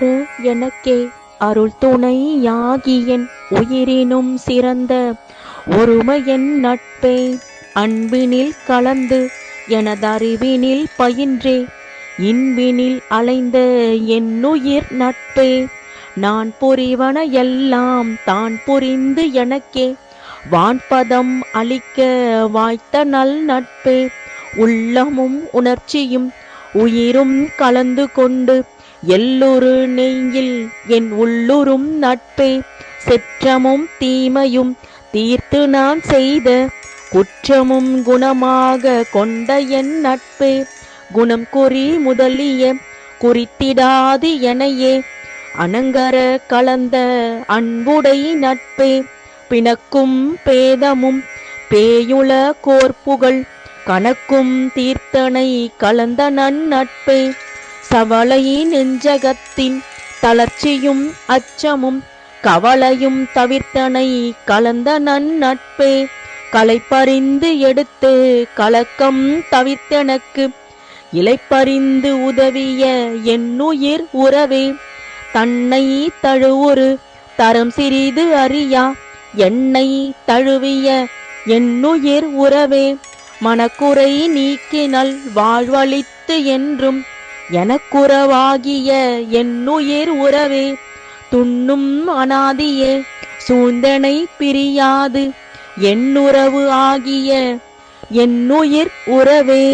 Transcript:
வைத்த எனக்கே அருள் துணையாகியன் உயிரினும் சிறந்த ஒருமையன் நட்பே. அன்பினில் கலந்து எனதறிவினில் பயின்றே. இன்பினில் அலைந்த என்னுயிர் நட்பே. நான் புரிவன எல்லாம் தான் புரிந்து எனக்கே. வான்பதம் அளிக்க வாய்த்த நல் நட்பே. உள்ளமும் உணர்ச்சியும் உயிரும் கலந்து கொண்டு எல்லொரு நெய்யில் என் உள்ளுரும் நட்பே செற்றமும் தீமையும் தீர்த்து நான் செய்த குற்றமும் குணமாக கொண்ட என் நட்பே. குணம் குறி முதலிய குறித்திடாது எனையே அனங்கர கலந்த அன்புடை நட்பே. பிணக்கும் பேதமும் பேயுள கோர்ப்புகள் கணக்கும் தீர்த்தனை கலந்த நன்னட்பு சவளை நெஞ்சகத்தின் தளர்ச்சியும் அச்சமும் கவலையும் தவிர்த்தனை கலந்த நன்னட்பு களைப்பறிந்து எடுத்து கலக்கம் தவிர்த்தனக்கு இலைப்பறிந்து உதவிய என்னுயிர் உறவே தன்னை தழுவுரு தரம் சிறிது அறியா என்னை தழுவிய என்னுயிர் உறவே. மனக்குறை நீக்கினல் வாழ்வழித்து என்றும் எனக்குறவாகிய என்னுயிர் உறவே துண்ணும் அனாதியே சூந்தனை பிரியாது என்னுறவு ஆகிய என்னுயிர் உறவே.